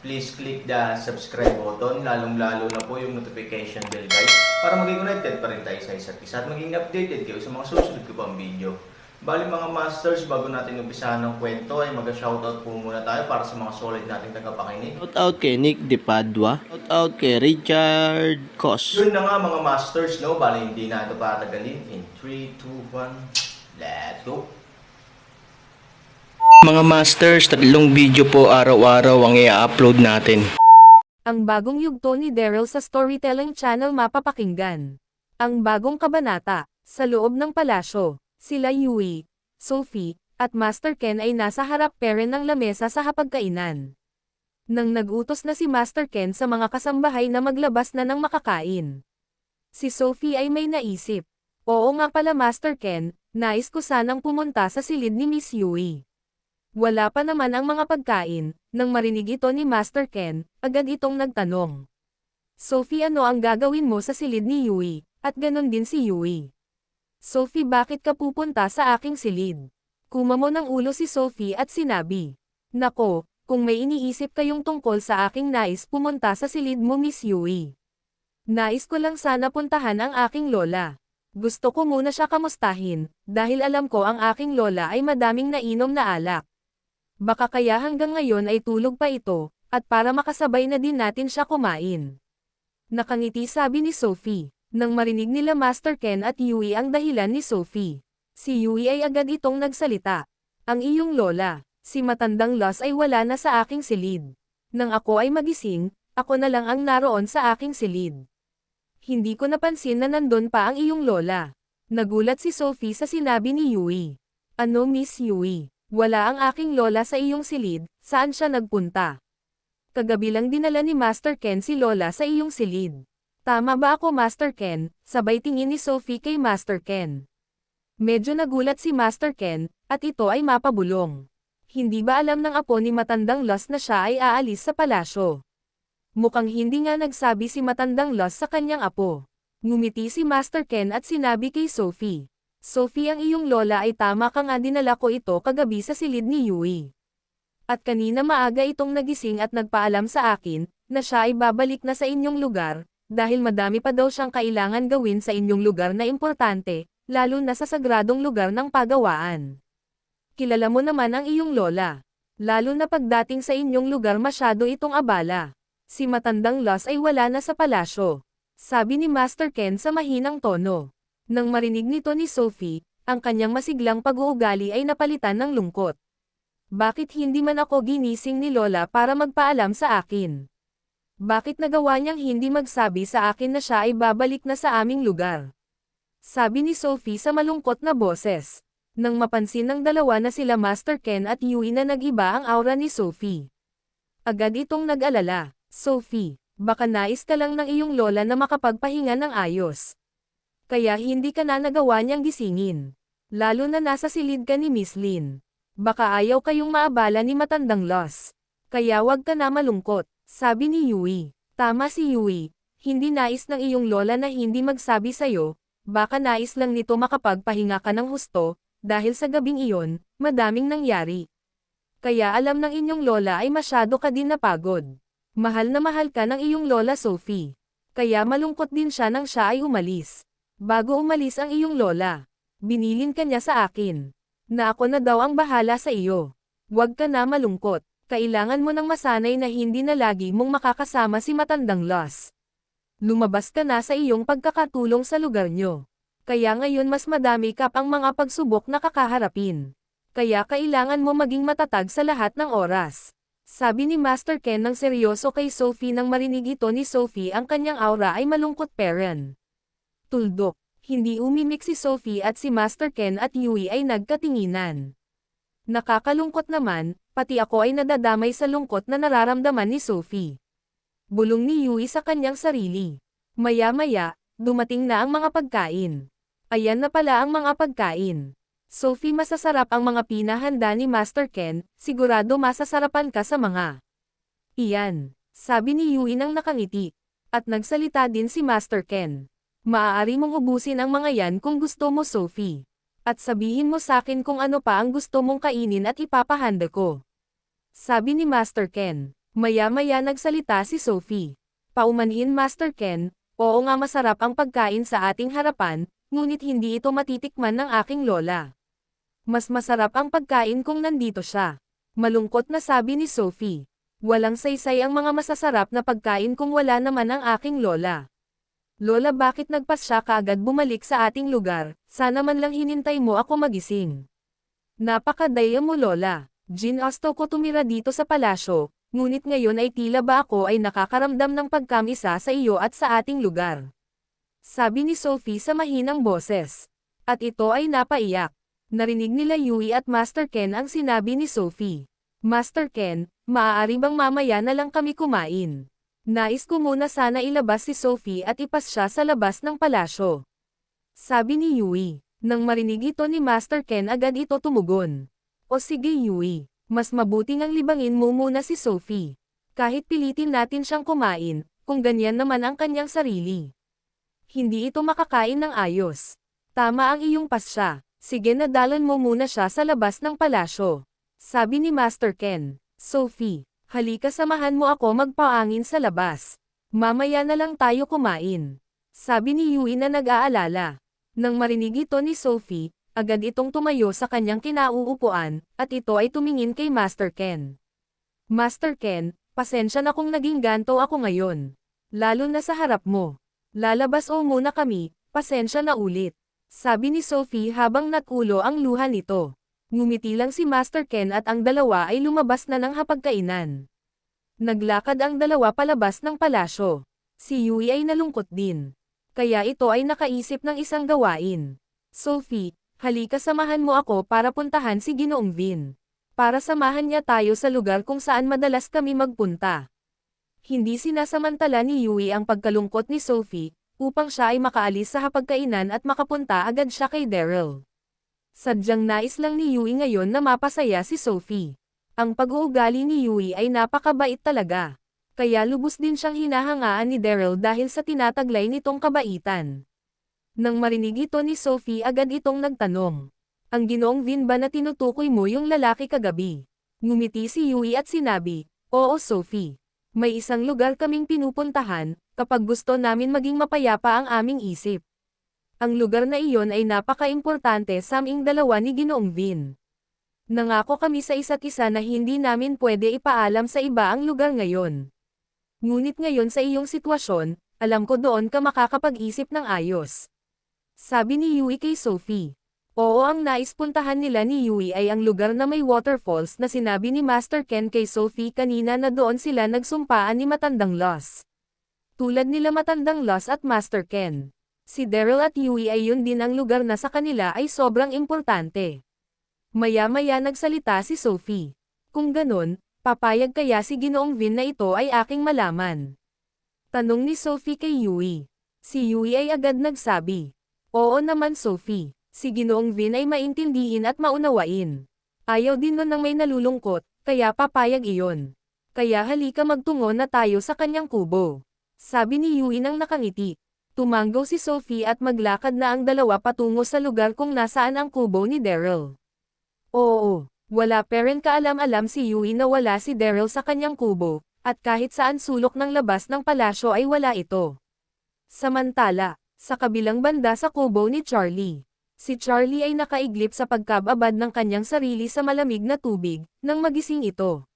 please click the subscribe button, lalong-lalo na po yung notification bell guys, para maging connected pa rin tayo sa isa't isa at maging updated kayo sa mga susunod ko pang video. Bali mga masters, bago natin umpisahan ng kwento ay mag-shoutout po muna tayo para sa mga solid nating tagapakinig. Shout out kay Nick De Padua. Shout out kay Richard Cos. Yun na nga mga masters, no? Bali hindi na ito patagalin. In 3, 2, 1, let's go! Mga masters, tatlong video po araw-araw ang i-upload natin. Ang bagong yugto ni Daryl sa Storytelling Channel mapapakinggan. Ang bagong kabanata, sa loob ng palasyo, sila Yui, Sophie, at Master Ken ay nasa harap peren ng lamesa sa hapagkainan. Nang nagutos na si Master Ken sa mga kasambahay na maglabas na ng makakain. Si Sophie ay may naisip. Oo nga pala Master Ken, nais ko sanang pumunta sa silid ni Miss Yui. Wala pa naman ang mga pagkain, nang marinig ito ni Master Ken, agad itong nagtanong. Sophie ano ang gagawin mo sa silid ni Yui, at ganon din si Yui. Sophie bakit ka pupunta sa aking silid? Kumamo ng ulo si Sophie at sinabi. Nako, kung may iniisip kayong tungkol sa aking nais pumunta sa silid mo Miss Yui. Nais ko lang sana puntahan ang aking lola. Gusto ko muna siya kamustahin, dahil alam ko ang aking lola ay madaming nainom na alak. Baka kaya hanggang ngayon ay tulog pa ito, at para makasabay na din natin siya kumain. Nakangiti sabi ni Sophie, nang marinig nila Master Ken at Yui ang dahilan ni Sophie. Si Yui ay agad itong nagsalita. Ang iyong lola, si matandang Los ay wala na sa aking silid. Nang ako ay magising, ako na lang ang naroon sa aking silid. Hindi ko napansin na nandun pa ang iyong lola. Nagulat si Sophie sa sinabi ni Yui. Ano Miss Yui? Wala ang aking lola sa iyong silid, saan siya nagpunta? Kagabi lang dinala ni Master Ken si lola sa iyong silid. Tama ba ako Master Ken? Sabay tingin ni Sophie kay Master Ken. Medyo nagulat si Master Ken, at ito ay mapabulong. Hindi ba alam ng apo ni Matandang Los na siya ay aalis sa palasyo? Mukhang hindi nga nagsabi si Matandang Los sa kanyang apo. Ngumiti si Master Ken at sinabi kay Sophie. Sophie ang iyong lola ay tama ka nga dinala ko ito kagabi sa silid ni Yui. At kanina maaga itong nagising at nagpaalam sa akin, na siya ay babalik na sa inyong lugar, dahil madami pa daw siyang kailangan gawin sa inyong lugar na importante, lalo na sa sagradong lugar ng pagawaan. Kilala mo naman ang iyong lola. Lalo na pagdating sa inyong lugar masyado itong abala. Si matandang Los ay wala na sa palasyo. Sabi ni Master Ken sa mahinang tono. Nang marinig nito ni Sophie, ang kanyang masiglang pag-uugali ay napalitan ng lungkot. Bakit hindi man ako ginising ni Lola para magpaalam sa akin? Bakit nagawa niyang hindi magsabi sa akin na siya ay babalik na sa aming lugar? Sabi ni Sophie sa malungkot na boses. Nang mapansin ng dalawa na sila Master Ken at Yui na nag-iba ang aura ni Sophie. Agad itong nag-alala, Sophie, baka nais ka lang ng iyong lola na makapagpahinga ng ayos. Kaya hindi ka na nagawa niyang gisingin. Lalo na nasa silid ka ni Miss Lin. Baka ayaw kayong maabala ni matandang Los. Kaya wag ka na malungkot, sabi ni Yui. Tama si Yui, hindi nais ng iyong lola na hindi magsabi sa'yo, baka nais lang nito makapagpahinga ka ng husto, dahil sa gabing iyon, madaming nangyari. Kaya alam ng inyong lola ay masyado ka din napagod. Mahal na mahal ka ng iyong lola Sophie. Kaya malungkot din siya nang siya ay umalis. Bago umalis ang iyong lola, binilin ka niya sa akin. Na ako na daw ang bahala sa iyo. Huwag ka na malungkot. Kailangan mo nang masanay na hindi na lagi mong makakasama si matandang Los. Lumabas ka na sa iyong pagkakatulong sa lugar nyo. Kaya ngayon mas madami ka pang mga pagsubok na kakaharapin. Kaya kailangan mo maging matatag sa lahat ng oras. Sabi ni Master Ken ng seryoso kay Sophie nang marinig ito ni Sophie ang kanyang aura ay malungkot peren. Tuldok, hindi umimik si Sophie at si Master Ken at Yui ay nagkatinginan. Nakakalungkot naman, pati ako ay nadadamay sa lungkot na nararamdaman ni Sophie. Bulong ni Yui sa kanyang sarili. Maya-maya, dumating na ang mga pagkain. Ayan na pala ang mga pagkain. Sophie masasarap ang mga pinahanda ni Master Ken, sigurado masasarapan ka sa mga. Iyan, sabi ni Yui nang nakangiti. At nagsalita din si Master Ken. Maaari mong ubusin ang mga yan kung gusto mo Sophie. At sabihin mo sa akin kung ano pa ang gusto mong kainin at ipapahanda ko. Sabi ni Master Ken. Maya-maya nagsalita si Sophie. Paumanhin Master Ken, oo nga masarap ang pagkain sa ating harapan, ngunit hindi ito matitikman ng aking lola. Mas masarap ang pagkain kung nandito siya. Malungkot na sabi ni Sophie. Walang saysay ang mga masasarap na pagkain kung wala naman ang aking lola. Lola bakit nagpas siya kaagad bumalik sa ating lugar, sana man lang hinintay mo ako magising. Napakadaya mo Lola, ginusto ko tumira dito sa palasyo, ngunit ngayon ay tila ba ako ay nakakaramdam ng pagkamisa sa iyo at sa ating lugar. Sabi ni Sophie sa mahinang boses. At ito ay napaiyak. Narinig nila Yui at Master Ken ang sinabi ni Sophie. Master Ken, maaari bang mamaya na lang kami kumain? Nais ko muna sana ilabas si Sophie at ipas siya sa labas ng palasyo. Sabi ni Yui. Nang marinig ito ni Master Ken agad ito tumugon. O sige Yui, mas mabuting ang libangin mo muna si Sophie. Kahit pilitin natin siyang kumain, kung ganyan naman ang kanyang sarili. Hindi ito makakain ng ayos. Tama ang iyong pasya. Sige na dalan mo muna siya sa labas ng palasyo. Sabi ni Master Ken. Sophie, halika samahan mo ako magpaangin sa labas. Mamaya na lang tayo kumain. Sabi ni Yui na nag-aalala. Nang marinig ito ni Sophie, agad itong tumayo sa kanyang kinauupuan, at ito ay tumingin kay Master Ken. Master Ken, pasensya na kung naging ganto ako ngayon. Lalo na sa harap mo. Lalabas o muna kami, pasensya na ulit. Sabi ni Sophie habang natulo ang luha nito. Ngumiti lang si Master Ken at ang dalawa ay lumabas na ng hapagkainan. Naglakad ang dalawa palabas ng palasyo. Si Yui ay nalungkot din. Kaya ito ay nakaisip ng isang gawain. Sophie, halika samahan mo ako para puntahan si Ginoong Vin. Para samahan niya tayo sa lugar kung saan madalas kami magpunta. Hindi sinasamantala ni Yui ang pagkalungkot ni Sophie, upang siya ay makaalis sa hapagkainan at makapunta agad siya kay Daryl. Sadyang nais lang ni Yui ngayon na mapasaya si Sophie. Ang pag-uugali ni Yui ay napakabait talaga. Kaya lubos din siyang hinahangaan ni Daryl dahil sa tinataglay nitong kabaitan. Nang marinig ito ni Sophie agad itong nagtanong. Ang ginoong Vin ba na tinutukoy mo yung lalaki kagabi? Ngumiti si Yui at sinabi, Oo Sophie. May isang lugar kaming pinupuntahan, kapag gusto namin maging mapayapa ang aming isip. Ang lugar na iyon ay napaka-importante sa aming dalawa ni Ginoong Vin. Nangako kami sa isa't isa na hindi namin pwede ipaalam sa iba ang lugar ngayon. Ngunit ngayon sa iyong sitwasyon, alam ko doon ka makakapag-isip ng ayos. Sabi ni Yui kay Sophie. Oo ang nais puntahan nila ni Yui ay ang lugar na may waterfalls na sinabi ni Master Ken kay Sophie kanina na doon sila nagsumpaan ni Matandang Loss. Tulad nila Matandang Loss at Master Ken. Si Daryl at Yui ay yun din ang lugar na sa kanila ay sobrang importante. Maya-maya nagsalita si Sophie. Kung ganun, papayag kaya si Ginoong Vin na ito ay aking malaman. Tanong ni Sophie kay Yui. Si Yui ay agad nagsabi. Oo naman Sophie, si Ginoong Vin ay maintindihin at maunawain. Ayaw din nun ng may nalulungkot, kaya papayag iyon. Kaya halika magtungo na tayo sa kanyang kubo. Sabi ni Yui nang nakangiti. Tumanggaw si Sophie at maglakad na ang dalawa patungo sa lugar kung nasaan ang kubo ni Daryl. Oo, wala pa rin kaalam-alam si Yui na wala si Daryl sa kanyang kubo, at kahit saan sulok ng labas ng palasyo ay wala ito. Samantala, sa kabilang banda sa kubo ni Charlie, si Charlie ay nakaiglip sa pagkababad ng kanyang sarili sa malamig na tubig, nang magising ito.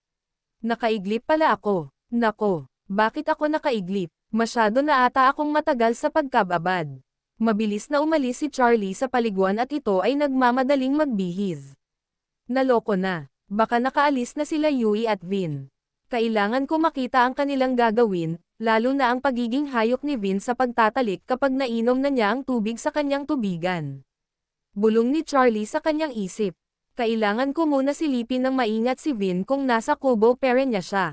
Nakaiglip pala ako. Nako, bakit ako nakaiglip? Masyado na ata akong matagal sa pagkababad. Mabilis na umalis si Charlie sa paliguan at ito ay nagmamadaling magbihis. Naloko na. Baka nakaalis na sila Yui at Vin. Kailangan ko makita ang kanilang gagawin, lalo na ang pagiging hayok ni Vin sa pagtatalik kapag nainom na niya ang tubig sa kanyang tubigan. Bulong ni Charlie sa kanyang isip. Kailangan ko muna silipin ng maingat si Vin kung nasa kubo pere niya siya.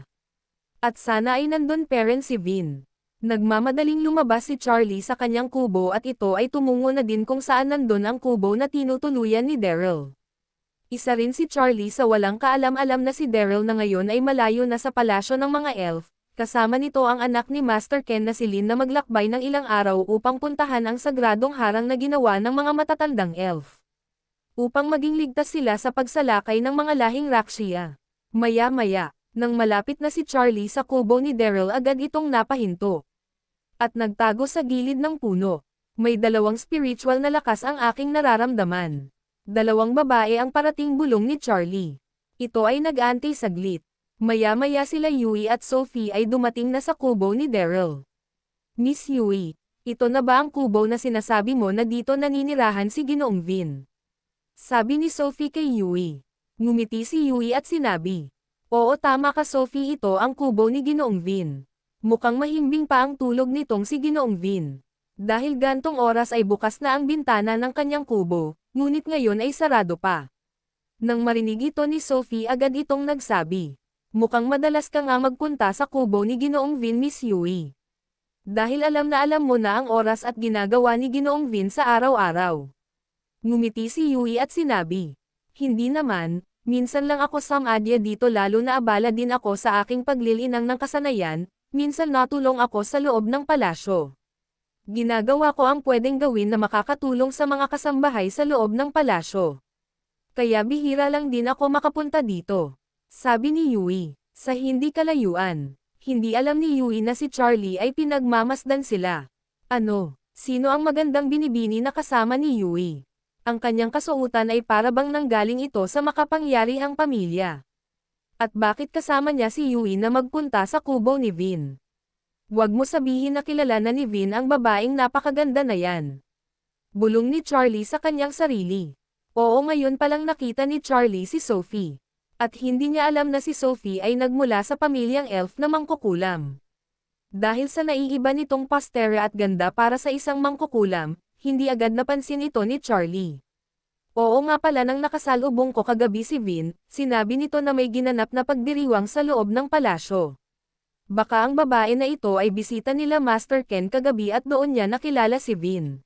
At sana ay nandun parent si Vin. Nagmamadaling lumabas si Charlie sa kanyang kubo at ito ay tumungo na din kung saan nandun ang kubo na tinutuluyan ni Daryl. Isa rin si Charlie sa walang kaalam-alam na si Daryl na ngayon ay malayo na sa palasyo ng mga elf, kasama nito ang anak ni Master Ken na si Lin na maglakbay ng ilang araw upang puntahan ang sagradong harang na ginawa ng mga matatandang elf. Upang maging ligtas sila sa pagsalakay ng mga lahing Rakshia. Maya-maya, nang malapit na si Charlie sa kubo ni Daryl agad itong napahinto. At nagtago sa gilid ng puno. May dalawang spiritual na lakas ang aking nararamdaman. Dalawang babae ang parating bulong ni Charlie. Ito ay nag-antay saglit. Maya-maya sila Yui at Sophie ay dumating na sa kubo ni Daryl. Miss Yui, ito na ba ang kubo na sinasabi mo na dito naninirahan si Ginoong Vin? Sabi ni Sophie kay Yui. Ngumiti si Yui at sinabi. Oo tama ka Sophie ito ang kubo ni Ginoong Vin. Mukhang mahimbing pa ang tulog nitong si Ginoong Vin. Dahil gantong oras ay bukas na ang bintana ng kanyang kubo, ngunit ngayon ay sarado pa. Nang marinig ito ni Sophie agad itong nagsabi. Mukhang madalas ka nga magpunta sa kubo ni Ginoong Vin Miss Yui. Dahil alam na alam mo na ang oras at ginagawa ni Ginoong Vin sa araw-araw. Ngumiti si Yui at sinabi. Hindi naman, minsan lang ako samadya dito lalo na abala din ako sa aking paglilinang ng kasanayan, minsan natulong ako sa loob ng palasyo. Ginagawa ko ang pwedeng gawin na makakatulong sa mga kasambahay sa loob ng palasyo. Kaya bihira lang din ako makapunta dito. Sabi ni Yui, sa hindi kalayuan. Hindi alam ni Yui na si Charlie ay pinagmamasdan sila. Ano, sino ang magandang binibini na kasama ni Yui? Ang kanyang kasuutan ay para bang nanggaling ito sa makapangyarihang pamilya. At bakit kasama niya si Yui na magpunta sa kubo ni Vin? Huwag mo sabihin na kilala na ni Vin ang babaeng napakaganda na yan. Bulong ni Charlie sa kanyang sarili. Oo ngayon palang nakita ni Charlie si Sophie. At hindi niya alam na si Sophie ay nagmula sa pamilyang elf na mangkukulam. Dahil sa naiiba nitong pastera at ganda para sa isang mangkukulam, hindi agad napansin ito ni Charlie. Oo nga pala nang nakasalubong ko kagabi si Vin, sinabi nito na may ginanap na pagdiriwang sa loob ng palasyo. Baka ang babae na ito ay bisita nila Master Ken kagabi at doon niya nakilala si Vin.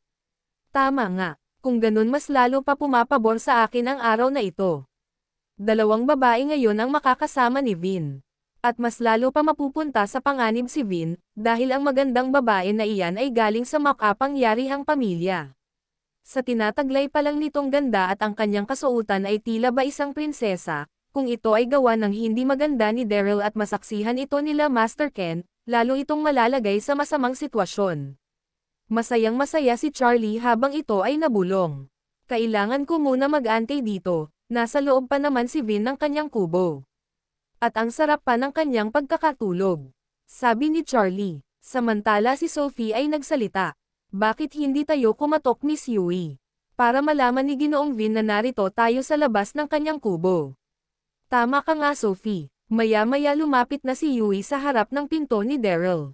Tama nga, kung ganun mas lalo pa pumapabor sa akin ang araw na ito. Dalawang babae ngayon ang makakasama ni Vin. At mas lalo pa mapupunta sa panganib si Vin, dahil ang magandang babae na iyan ay galing sa makapangyarihang pamilya. Sa tinataglay pa lang nitong ganda at ang kanyang kasuotan ay tila ba isang prinsesa, kung ito ay gawa ng hindi maganda ni Daryl at masaksihan ito nila Master Ken, lalo itong malalagay sa masamang sitwasyon. Masayang masaya si Charlie habang ito ay nabulong. Kailangan ko muna mag-antay dito, nasa loob pa naman si Vin ng kanyang kubo. At ang sarap pa ng kanyang pagkakatulog. Sabi ni Charlie. Samantala si Sophie ay nagsalita. Bakit hindi tayo kumatok Miss Yui? Para malaman ni Ginoong Vin na narito tayo sa labas ng kanyang kubo. Tama ka nga Sophie. Maya-maya lumapit na si Yui sa harap ng pinto ni Daryl.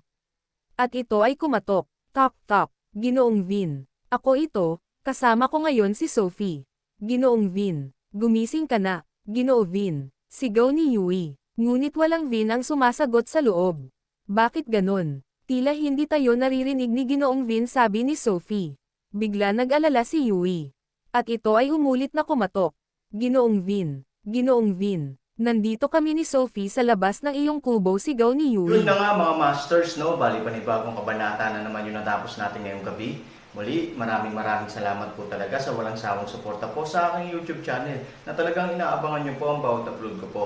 At ito ay kumatok. Tok tok. Ginoong Vin. Ako ito, kasama ko ngayon si Sophie. Ginoong Vin. Gumising ka na. Ginoo Vin. Sigaw ni Yui. Ngunit walang Vin ang sumasagot sa loob. Bakit ganon? Tila hindi tayo naririnig ni Ginoong Vin sabi ni Sophie. Bigla nag-alala si Yui. At ito ay umulit na kumatok. Ginoong Vin. Ginoong Vin. Nandito kami ni Sophie sa labas ng iyong kubo sigaw ni Yui. Yun na nga mga masters, no? Bali panibagong kabanata na naman yung natapos natin ngayong gabi. Muli, maraming maraming salamat po talaga sa walang sawang suporta po sa aking YouTube channel na talagang inaabangan nyo po ang bawat upload ko po.